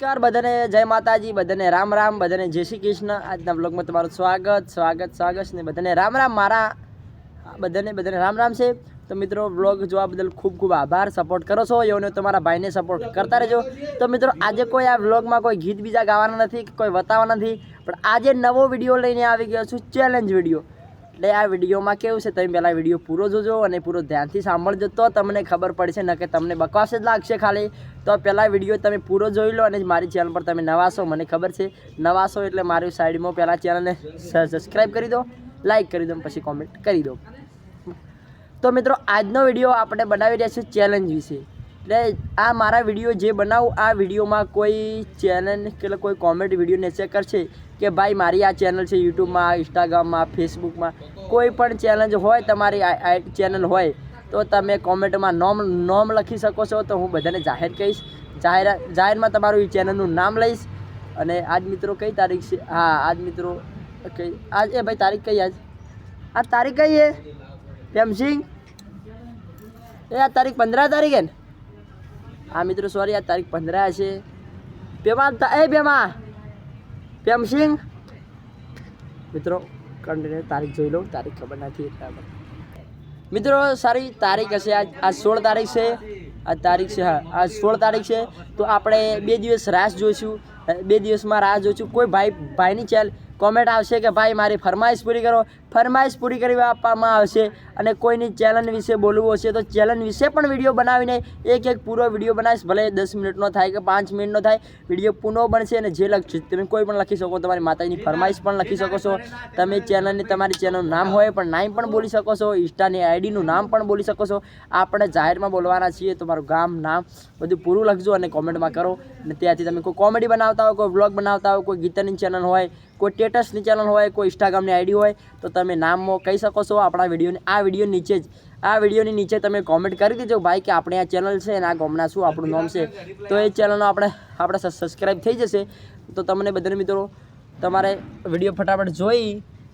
નમસ્કાર, બધાને જય માતાજી, બધાને રામ રામ, બધાને જય શ્રી કૃષ્ણ. આજના બ્લોગમાં તમારું સ્વાગત સ્વાગત સ્વાગત ને બધાને રામ રામ. મારા બધાને બધાને રામ રામ છે. તો મિત્રો બ્લોગ જોવા બદલ ખૂબ ખૂબ આભાર સપોર્ટ કરો છો. એવને તમારા ભાઈને સપોર્ટ કરતા રહેજો. તો મિત્રો, આજે કોઈ આ બ્લોગમાં કોઈ ગીત બીજા ગાવાના નથી કે કોઈ બતાવવાના નથી. પણ આજે નવો વીડિયો લઈને આવી ગયો છું ચેલેન્જ વીડિયો. એટલે આ વિડીયોમાં કેવું છે, તમે પહેલાં વીડિયો પૂરો જોજો અને પૂરો ધ્યાનથી સાંભળજો, તો તમને ખબર પડશે, ન કે તમને બકવાસ જ લાગશે ખાલી. તો પહેલાં વીડિયો તમે પૂરો જોઈ લો અને મારી ચેનલ પર તમે નવાશો મને ખબર છે. નવાશો એટલે મારી સાઈડમાં પહેલાં ચેનલને સબસ્ક્રાઈબ કરી દો લાઈક કરી દો પછી કોમેન્ટ કરી દો. તો મિત્રો, આજનો વીડિયો આપણે બનાવી રહ્યા છીએ ચેલેન્જ વિશે. એટલે આ મારા વીડિયો જે બનાવું, આ વિડીયોમાં કોઈ ચેનલ કે કોઈ કોમેન્ટ વીડિયો નેચે કરશે કે ભાઈ મારી આ ચેનલ છે યુટ્યુબમાં ઇન્સ્ટાગ્રામમાં ફેસબુકમાં કોઈ પણ ચેનલ હોય, તમારી ચેનલ હોય, તો તમે કોમેન્ટમાં નોમ નોમ લખી શકો છો. તો હું બધાને જાહેર કહીશ. જાહેર, જાહેરમાં તમારું એ ચેનલનું નામ લઈશ. અને આજ મિત્રો કઈ તારીખ છે? હા, આજ મિત્રો કઈ, આજ, એ ભાઈ તારીખ કઈ આજ? આ તારીખ કઈ છે? પ્રેમસિંહ? એ આ તારીખ પંદર તારીખ હે ને? હા મિત્રો સોરી આ તારીખ પંદર છે. પેમાં એ પેમાં! પેમસિંગ મિત્રો કન્ટિન્યુ તારીખ જોઈ લઉં તારીખ ખબર નથી એટલા મિત્રો, સારી તારીખ હશે. આજ આજ સોળ તારીખ છે. આ તારીખ છે, હા આજ સોળ તારીખ છે. તો આપણે બે દિવસ રાહ જોઈશું. બે દિવસમાં રાહ જોઈશું. કોઈ ભાઈ ભાઈની ચેલ કોમેન્ટ આવશે કે ભાઈ, મારી ફરમાઈશ પૂરી કરો. ફરમાઈશ પૂરી કરી આપવામાં આવશે અને કોઈની ચેલેન્જ વિશે બોલવું હશે તો ચેલેન્જ વિશે પણ વીડિયો બનાવીને એક એક પૂરો વીડિયો બનાવીશ. ભલે દસ મિનિટનો થાય કે પાંચ મિનિટનો થાય, વીડિયો પૂરો બનશે અને જે લખશે તમે કોઈ પણ લખી શકો, તમારી માતાજીની ફરમાઈશ પણ લખી શકો છો. તમે ચેનલની તમારી ચેનલનું નામ હોય પણ નામ પણ બોલી શકો છો. ઇન્સ્ટાની આઈડીનું નામ પણ બોલી શકો છો. આપણે જાહેરમાં બોલવાના છીએ તમારું ગામ, નામ બધું પૂરું લખજો અને કોમેન્ટમાં કરો. અને ત્યાંથી તમે કોઈ કોમેડી બનાવતા હોય, કોઈ બ્લોગ બનાવતા હોય, કોઈ ગીતની ચેનલ હોય, કોઈ સ્ટેટસની ચેનલ હોય, કોઈ ઇન્સ્ટાગ્રામની આઈડી હોય, તો તમે નામ કહી શકો છો. આપણા વિડીયોની, આ વીડિયો નીચે જ, આ વિડીયોની નીચે તમે કોમેન્ટ કરી દેજો ભાઈ કે આપણે આ ચેનલ છે અને આ ગામના શું આપણું નામ છે. તો એ ચેનલનો આપણે આપણે સબસ્ક્રાઈબ થઈ જશે. તો તમને બધાને મિત્રો, તમારે વીડિયો ફટાફટ જોઈ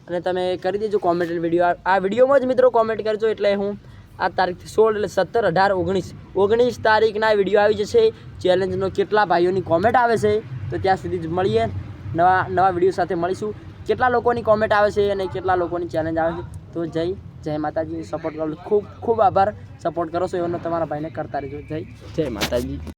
અને તમે કરી દેજો કોમેન્ટ વીડિયો. આ વિડીયોમાં જ મિત્રો કોમેન્ટ કરજો એટલે હું આ તારીખ સોળ એટલે સત્તર અઢાર ઓગણીસ ઓગણીસ તારીખના વીડિયો આવી જશે. ચેલેન્જનો કેટલા ભાઈઓની કોમેન્ટ આવે છે, તો ત્યાં સુધી જ મળીએ. નવા નવા વીડિયો સાથે મળીશું. કેટલા લોકોની કોમેન્ટ આવે છે અને કેટલા લોકોની ચેલેન્જ આવે છે, તો જય જય માતાજી. સપોર્ટ કરો. ખૂબ ખૂબ આભાર. સપોર્ટ કરો છો એનો તમારા ભાઈને કરતા રહેજો. જય જય માતાજી.